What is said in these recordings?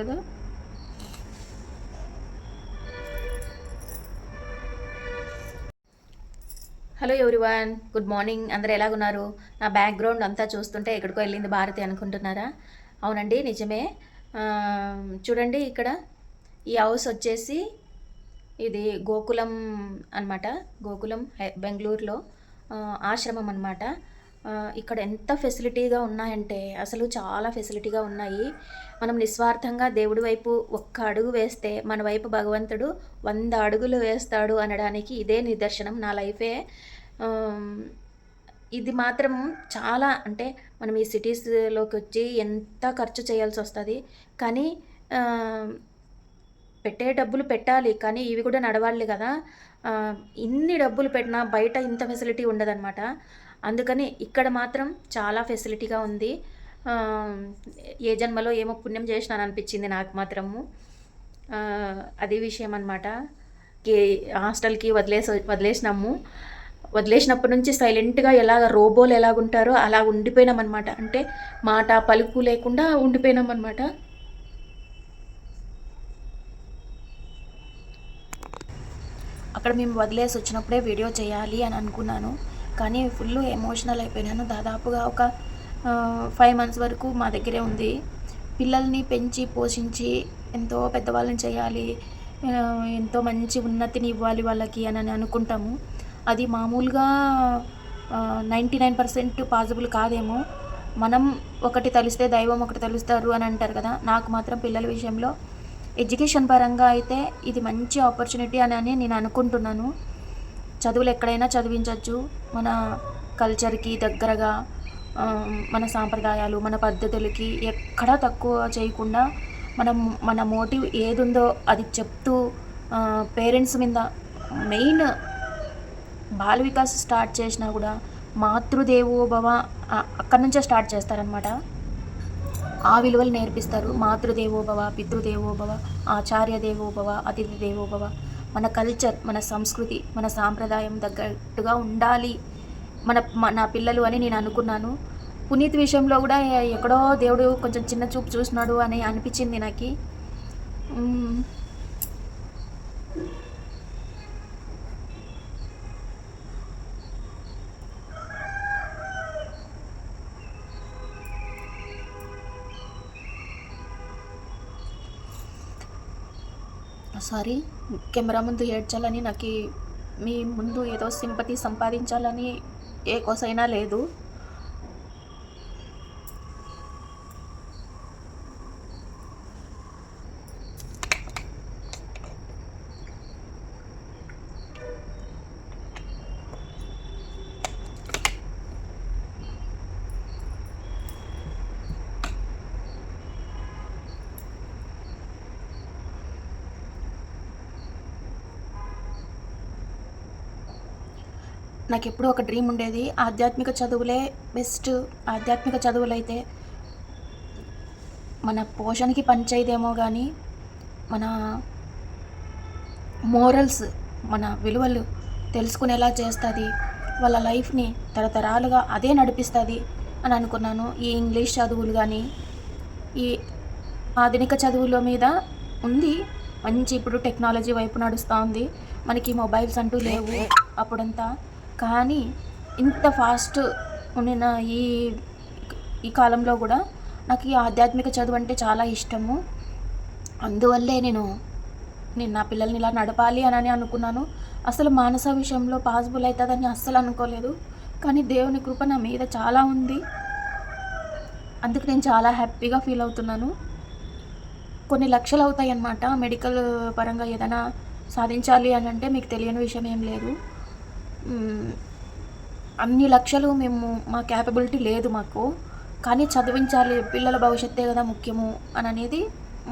కదా? Hello everyone good morning అందరు ఎలాగున్నారు? నా బ్యాక్గ్రౌండ్ అంతా చూస్తుంటే ఎక్కడికో వెళ్ళింది భారతి అనుకుంటున్నారా? అవునండి నిజమే. చూడండి ఇక్కడ. ఈ హౌస్ వచ్చేసి ఇది గోకులం అన్నమాట. గోకులం బెంగళూరులో. ఆశ్రమం అనమాట ఇక్కడ ఎంత ఫెసిలిటీగా ఉన్నాయంటే అసలు చాలా ఫెసిలిటీగా ఉన్నాయి. మనం నిస్వార్థంగా దేవుడి వైపు ఒక్క అడుగు వేస్తే మన వైపు భగవంతుడు వంద అడుగులు వేస్తాడు అనడానికి ఇదే నిదర్శనం నా లైఫే. ఇది మాత్రం చాలా అంటే మనం ఈ సిటీస్లోకి వచ్చి ఎంత ఖర్చు చేయాల్సి వస్తుంది. కానీ పెట్టే డబ్బులు పెట్టాలి. కానీ ఇవి కూడా నడవాలి కదా. ఇన్ని డబ్బులు పెట్టినా బయట ఇంత ఫెసిలిటీ ఉండదన్నమాట. అందుకని ఇక్కడ మాత్రం చాలా ఫెసిలిటీగా ఉంది. ఏ జన్మలో ఏమో పుణ్యం చేసినాను అనిపించింది నాకు మాత్రము. అదే అది విషయం అనమాట హాస్టల్కి వదిలేసి వదిలేసినాము. వదిలేసినప్పటి నుంచి సైలెంట్గా ఎలాగ రోబోలు ఎలాగుంటారో అలా ఉండిపోయినామన్నమాట. అంటే మాట పలుకు లేకుండా ఉండిపోయినాం అనమాట అక్కడ మేము వదిలేసి వచ్చినప్పుడే వీడియో చేయాలి అని అనుకున్నాను. కానీ ఫుల్ ఎమోషనల్ అయిపోయినాను. దాదాపుగా ఒక ఫైవ్ మంత్స్ వరకు మా దగ్గరే ఉంది. పిల్లల్ని పెంచి పోషించి ఎంతో పెద్దవాళ్ళని చేయాలి. ఎంతో మంచి ఉన్నతిని ఇవ్వాలి వాళ్ళకి అని అని అనుకుంటాము. అది మామూలుగా నైంటీ నైన్ పర్సెంట్ పాసిబుల్ కాదేమో. మనం ఒకటి తలిస్తే దైవం ఒకటి తలుస్తారు అని అంటారు కదా. నాకు మాత్రం పిల్లల విషయంలో ఎడ్యుకేషన్ పరంగా అయితే ఇది మంచి ఆపర్చునిటీ అని అని నేను అనుకుంటున్నాను. చదువులు ఎక్కడైనా చదివించవచ్చు మన కల్చర్కి దగ్గరగా మన సాంప్రదాయాలు మన పద్ధతులకి ఎక్కడా తక్కువ చేయకుండా మనం మన మోటివ్ ఏది ఉందో అది చెప్తూ పేరెంట్స్ మీద మెయిన్ బాల వికాస్ స్టార్ట్ చేసినా కూడా మాతృదేవో భవ అక్కడి నుంచే స్టార్ట్ చేస్తారనమాట ఆ విలువలు నేర్పిస్తారు. మాతృదేవో భవ పితృదేవో భవ ఆచార్య దేవో భవ అతిథి దేవో భవ. మన కల్చర్ మన సంస్కృతి మన సాంప్రదాయం తగ్గట్టుగా ఉండాలి. మన నా పిల్లలు అని నేను అనుకున్నాను. పునీత్ విషయంలో కూడా ఎక్కడో దేవుడు కొంచెం చిన్న చూపు చూసినాడు అని అనిపించింది నాకు. మ్మ్. సారీ కెమెరా ముందు ఏడ్చాలని నాకు మీ ముందు ఏదో సింపతి సంపాదించాలని ఏ కోసైనా లేదు నాకు ఎప్పుడూ ఒక డ్రీమ్ ఉండేది. ఆధ్యాత్మిక చదువులే బెస్ట్ ఆధ్యాత్మిక చదువులైతే మన పోషణకి పనిచేయదేమో కానీ మన మోరల్స్ మన విలువలు తెలుసుకునేలా చేస్తుంది. వాళ్ళ లైఫ్ని తరతరాలుగా అదే నడిపిస్తుంది అని అనుకున్నాను. ఈ ఇంగ్లీష్ చదువులు కానీ ఈ ఆధునిక చదువుల మీద ఉంది. మంచి ఇప్పుడు టెక్నాలజీ వైపు నడుస్తూ ఉంది. మనకి మొబైల్స్ అంటూ లేవు. అప్పుడంతా కానీ ఇంత ఫాస్ట్ ఉండిన ఈ ఈ కాలంలో కూడా నాకు ఈ ఆధ్యాత్మిక చదువు అంటే చాలా ఇష్టము. అందువల్లే నేను నేను నా పిల్లల్ని ఇలా నడపాలి అని అనుకున్నాను. అసలు మానస విషయంలో పాసిబుల్ అవుతుందని అస్సలు అనుకోలేదు. కానీ దేవుని కృప నా మీద చాలా ఉంది. అందుకు నేను చాలా హ్యాపీగా ఫీల్ అవుతున్నాను. కొన్ని లక్షలు అవుతాయి అన్నమాట మెడికల్ పరంగా ఏదైనా సాధించాలి అని అంటే మీకు తెలియని విషయం ఏం లేదు. అన్ని లక్షలు మేము మా క్యాపబిలిటీ లేదు మాకు. కానీ చదివించాలి పిల్లల భవిష్యత్తే కదా ముఖ్యము అని అనేది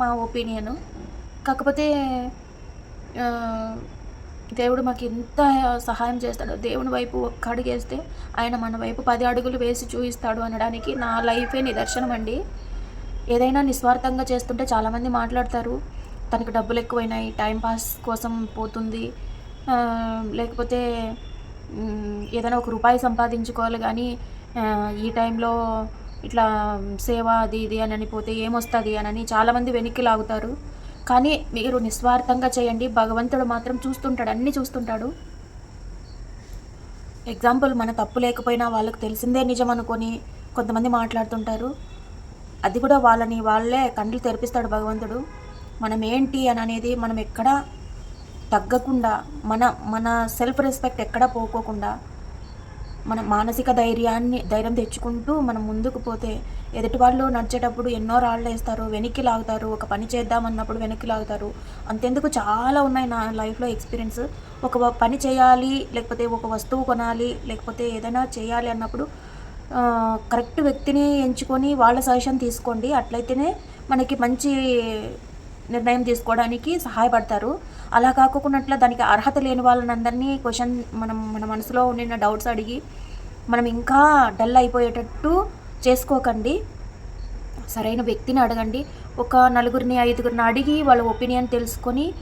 మా ఒపీనియన్ కాకపోతే దేవుడు మాకు ఎంత సహాయం చేస్తాడో దేవుని వైపు ఒక్క అడుగు వేస్తే ఆయన మన వైపు పది అడుగులు వేసి చూపిస్తాడు అనడానికి నా లైఫే నిదర్శనం అండి. ఏదైనా నిస్వార్థంగా చేస్తుంటే చాలామంది మాట్లాడతారు తనకు డబ్బులు ఎక్కువైనాయి టైం పాస్ కోసం పోతుంది. లేకపోతే ఏదైనా ఒక రూపాయి సంపాదించుకోవాలి కానీ ఈ టైంలో ఇట్లా సేవ అది ఇది అని అనిపోతే ఏమొస్తుంది అని చాలామంది వెనక్కి లాగుతారు. కానీ మీరు నిస్వార్థంగా చేయండి. భగవంతుడు మాత్రం చూస్తుంటాడు అన్నీ చూస్తుంటాడు. ఎగ్జాంపుల్ మన తప్పు లేకపోయినా వాళ్ళకి తెలిసిందే నిజం అనుకొని కొంతమంది మాట్లాడుతుంటారు. అది కూడా వాళ్ళని వాళ్ళే కండ్లు తెరిపిస్తాడు భగవంతుడు. మనం ఏంటి అని అనేది మనం ఎక్కడ తగ్గకుండా మన మన సెల్ఫ్ రెస్పెక్ట్ ఎక్కడ పోకోకుండా మన మానసిక ధైర్యాన్ని ధైర్యం తెచ్చుకుంటూ మనం ముందుకు పోతే ఎదుటి వాళ్ళు నడిచేటప్పుడు ఎన్నో రాళ్ళు వేస్తారు వెనక్కి లాగుతారు ఒక పని చేద్దామన్నప్పుడు వెనక్కి లాగుతారు. అంతెందుకు చాలా ఉన్నాయి నా లైఫ్లో ఎక్స్పీరియన్స్. ఒక పని చేయాలి లేకపోతే ఒక వస్తువు కొనాలి లేకపోతే ఏదైనా చేయాలి అన్నప్పుడు కరెక్ట్ వ్యక్తిని ఎంచుకొని వాళ్ళ సజెషన్ తీసుకోండి. అట్లయితేనే మనకి మంచి నిర్ణయం తీసుకోవడానికి సహాయపడతారు. అలా కాకుండా దానికి అర్హత లేని వాళ్ళని క్వశ్చన్ మనం మన మనసులో ఉండిన డౌట్స్ అడిగి మనం ఇంకా డల్ అయిపోయేటట్టు చేసుకోకండి. సరైన వ్యక్తిని అడగండి. ఒక నలుగురిని ఐదుగురిని అడిగి వాళ్ళ ఒపీనియన్ తెలుసుకొని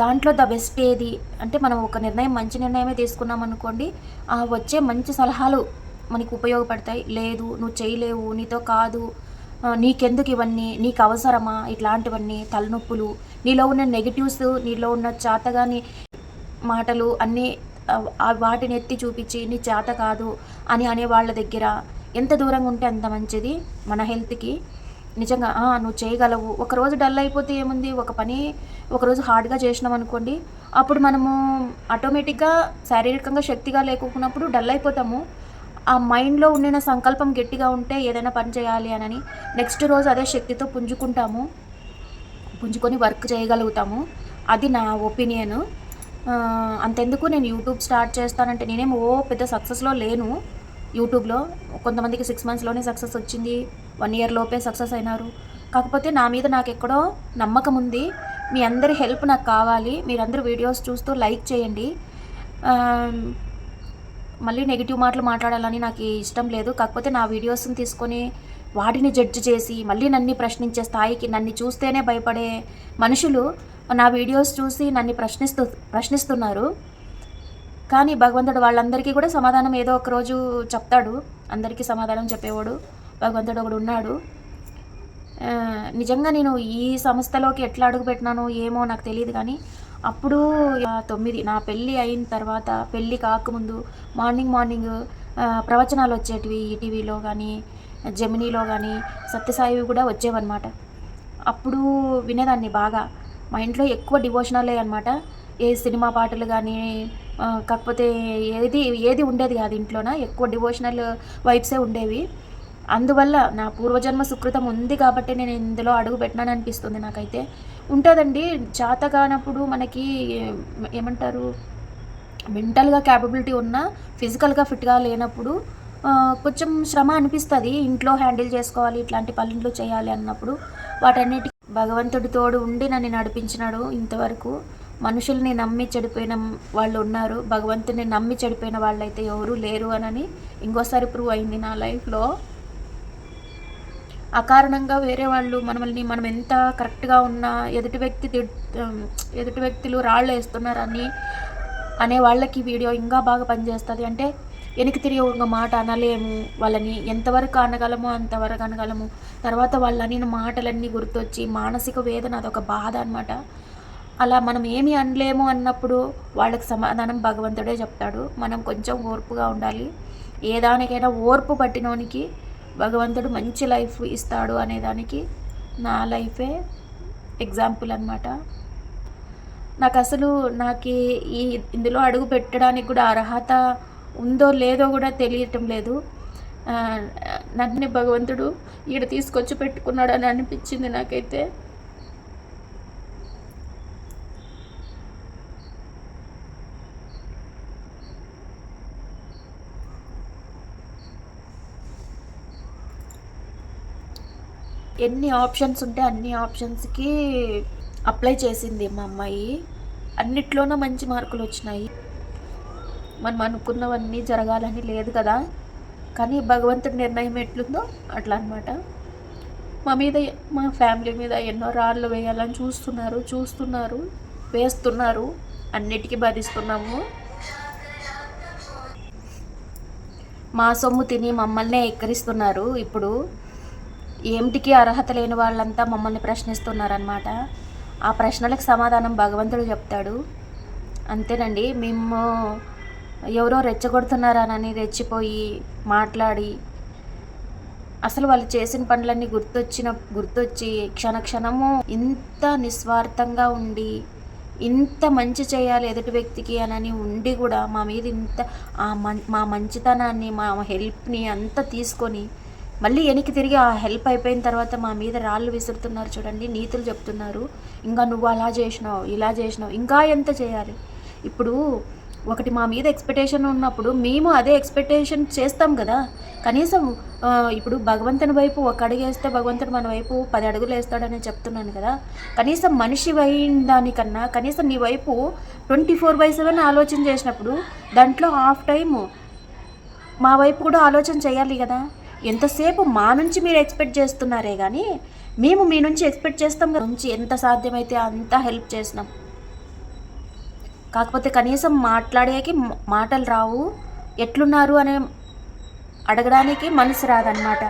దాంట్లో ద బెస్ట్ ఏది? అంటే మనం ఒక నిర్ణయం మంచి నిర్ణయమే తీసుకున్నాం అనుకోండి ఆ వచ్చే మంచి సలహాలు మనకు ఉపయోగపడతాయి. లేదు నువ్వు చేయలేవు నీతో కాదు నీకెందుకు ఇవన్నీ? నీకు అవసరమా ఇట్లాంటివన్నీ తలనొప్పులు. నీలో ఉన్న నెగిటివ్స్ నీలో ఉన్న చేతగాని మాటలు అన్నీ వాటిని ఎత్తి చూపించి నీ చేత కాదు అని అనే వాళ్ళ దగ్గర ఎంత దూరంగా ఉంటే అంత మంచిది మన హెల్త్కి. నిజంగా నువ్వు చేయగలవు. ఒకరోజు డల్ అయిపోతే ఏముంది? ఒక పని ఒకరోజు హార్డ్గా చేసినాం అనుకోండి అప్పుడు మనము ఆటోమేటిక్గా శారీరకంగా శక్తిగా లేకున్నప్పుడు డల్ అయిపోతాము. ఆ మైండ్లో ఉండిన సంకల్పం గట్టిగా ఉంటే ఏదైనా పని చేయాలి అని నెక్స్ట్ రోజు అదే శక్తితో పుంజుకుంటాము. పుంజుకొని వర్క్ చేయగలుగుతాము. అది నా ఒపీనియన్. అంతెందుకు నేను యూట్యూబ్ స్టార్ట్ చేస్తానంటే నేనేం ఓ పెద్ద సక్సెస్లో లేను. యూట్యూబ్లో కొంతమందికి సిక్స్ మంత్స్లోనే సక్సెస్ వచ్చింది. వన్ ఇయర్ లోపే సక్సెస్ అయినారు. కాకపోతే నా మీద నాకు ఎక్కడో నమ్మకం ఉంది. మీ అందరి హెల్ప్ నాకు కావాలి. మీరందరూ వీడియోస్ చూస్తూ లైక్ చేయండి. మళ్ళీ నెగిటివ్ మాటలు మాట్లాడాలని నాకు ఇష్టం లేదు. కాకపోతే నా వీడియోస్ని తీసుకొని వాటిని జడ్జ్ చేసి మళ్ళీ నన్ను ప్రశ్నించే స్థాయికి నన్ను చూస్తేనే భయపడే మనుషులు నా వీడియోస్ చూసి నన్ను ప్రశ్నిస్తూ ప్రశ్నిస్తున్నారు. కానీ భగవంతుడు వాళ్ళందరికీ కూడా సమాధానం ఏదో ఒక రోజు చెప్తాడు. అందరికీ సమాధానం చెప్పేవాడు. భగవంతుడు ఒకడు ఉన్నాడు. నిజంగా నేను ఈ సంస్థలోకి ఎట్లా అడుగు పెట్టినానో ఏమో నాకు తెలియదు కానీ అప్పుడు తొమ్మిది నా పెళ్ళి అయిన తర్వాత పెళ్ళి కాకముందు మార్నింగ్ మార్నింగ్ ప్రవచనాలు వచ్చేటివి ఈటీవీలో కానీ జమినీలో కానీ సత్యసాయి కూడా వచ్చేవన్నమాట. అప్పుడు వినేదాన్ని బాగా. మా ఇంట్లో ఎక్కువ డివోషనలే అనమాట ఏ సినిమా పాటలు కానీ కాకపోతే ఏది ఏది ఉండేది కాదు ఇంట్లోన. ఎక్కువ డివోషనల్ వైబ్సే ఉండేవి. అందువల్ల నా పూర్వజన్మ సుకృతం ఉంది కాబట్టి నేను ఇందులో అడుగు పెట్టినాను అనిపిస్తుంది నాకైతే. ఉంటుందండి. జాత కానప్పుడు మనకి ఏమంటారు? మెంటల్గా క్యాపబిలిటీ ఉన్న ఫిజికల్గా ఫిట్గా లేనప్పుడు కొంచెం శ్రమ అనిపిస్తుంది. ఇంట్లో హ్యాండిల్ చేసుకోవాలి ఇట్లాంటి పనులు చేయాలి అన్నప్పుడు వాటన్నిటి భగవంతుడి తోడు ఉండి నన్ను నడిపించినాడు ఇంతవరకు. మనుషుల్ని నమ్మి చెడిపోయిన వాళ్ళు ఉన్నారు. భగవంతుని నమ్మి చెడిపోయిన వాళ్ళైతే ఎవరూ లేరు అనని ఇంకోసారి ప్రూవ్ అయింది నా లైఫ్లో. అకారణంగా వేరే వాళ్ళు మనల్ని మనం ఎంత కరెక్ట్గా ఉన్నా ఎదుటి వ్యక్తి ఎదుటి వ్యక్తులు రాళ్ళు వేస్తున్నారని అనే వాళ్ళకి వీడియో ఇంకా బాగా పనిచేస్తుంది. అంటే వెనక్కి తిరిగి ఒక మాట అనలేము వాళ్ళని ఎంతవరకు అనగలము అంతవరకు అనగలము. తర్వాత వాళ్ళని మాటలన్నీ గుర్తొచ్చి మానసిక వేదన అదొక బాధ అనమాట అలా మనం ఏమి అనలేము అన్నప్పుడు వాళ్ళకి సమాధానం భగవంతుడే చెప్తాడు. మనం కొంచెం ఓర్పుగా ఉండాలి. ఏ దానికైనా ఓర్పు పట్టినోనికి భగవంతుడు మంచి లైఫ్ ఇస్తాడు అనేదానికి నా లైఫే ఎగ్జాంపుల్ అనమాట నాకు అసలు నాకు ఈ ఇందులో అడుగు పెట్టడానికి కూడా అర్హత ఉందో లేదో కూడా తెలియటం లేదు. నన్ను భగవంతుడు ఈడ తీసుకొచ్చి పెట్టుకున్నాడు అని అనిపించింది నాకైతే. ఎన్ని ఆప్షన్స్ ఉంటే అన్ని ఆప్షన్స్కి అప్లై చేసింది మా అమ్మాయి. అన్నిట్లోనూ మంచి మార్కులు వచ్చినాయి. మనం అనుకున్నవన్నీ జరగాలని లేదు కదా. కానీ భగవంతుడి నిర్ణయం ఎట్లుందో అట్లా అనమాట మా మీద మా ఫ్యామిలీ మీద ఎన్నో రాళ్ళు వేయాలని చూస్తున్నారు చూస్తున్నారు వేస్తున్నారు. అన్నిటికీ భరిస్తున్నాము. మా సొమ్ము తిని మమ్మల్నే ఎక్కరిస్తున్నారు. ఇప్పుడు ఏమిటికి అర్హత లేని వాళ్ళంతా మమ్మల్ని ప్రశ్నిస్తున్నారనమాట ఆ ప్రశ్నలకు సమాధానం భగవంతుడు చెప్తాడు. అంతేనండి మేము ఎవరో రెచ్చగొడుతున్నారనని రెచ్చిపోయి మాట్లాడి అసలు వాళ్ళు చేసిన పనులన్నీ గుర్తొచ్చిన గుర్తొచ్చి క్షణ క్షణము ఇంత నిస్వార్థంగా ఉండి ఇంత మంచి చేయాలి ఎదుటి వ్యక్తికి అనని ఉండి కూడా మా మీద ఇంత ఆ మం మా మంచితనాన్ని మా హెల్ప్ని అంతా తీసుకొని మళ్ళీ వెనక్కి తిరిగి ఆ హెల్ప్ అయిపోయిన తర్వాత మా మీద రాళ్ళు విసురుతున్నారు చూడండి నీతులు చెప్తున్నారు. ఇంకా నువ్వు అలా చేసినావు ఇలా చేసినావు ఇంకా ఎంత చేయాలి? ఇప్పుడు ఒకటి మా మీద ఎక్స్పెక్టేషన్ ఉన్నప్పుడు మేము అదే ఎక్స్పెక్టేషన్ చేస్తాం కదా. కనీసం ఇప్పుడు భగవంతుని వైపు ఒక అడుగు వేస్తే భగవంతుడు మన వైపు పది అడుగులు వేస్తాడని చెప్తున్నాను కదా. కనీసం మనిషి అయిన దానికన్నా కనీసం నీ వైపు ట్వంటీ ఫోర్ బై సెవెన్ ఆలోచన చేసినప్పుడు దాంట్లో హాఫ్ టైము మా వైపు కూడా ఆలోచన చేయాలి కదా. ఎంతసేపు మా నుంచి మీరు ఎక్స్పెక్ట్ చేస్తున్నారే కానీ మేము మీ నుంచి ఎక్స్పెక్ట్ చేస్తాం కదా నుంచి ఎంత సాధ్యమైతే అంత హెల్ప్ చేసినాం కాకపోతే కనీసం మాట్లాడేకి మాటలు రావు. ఎట్లున్నారు అనే అడగడానికి మనసు రాదన్నమాట.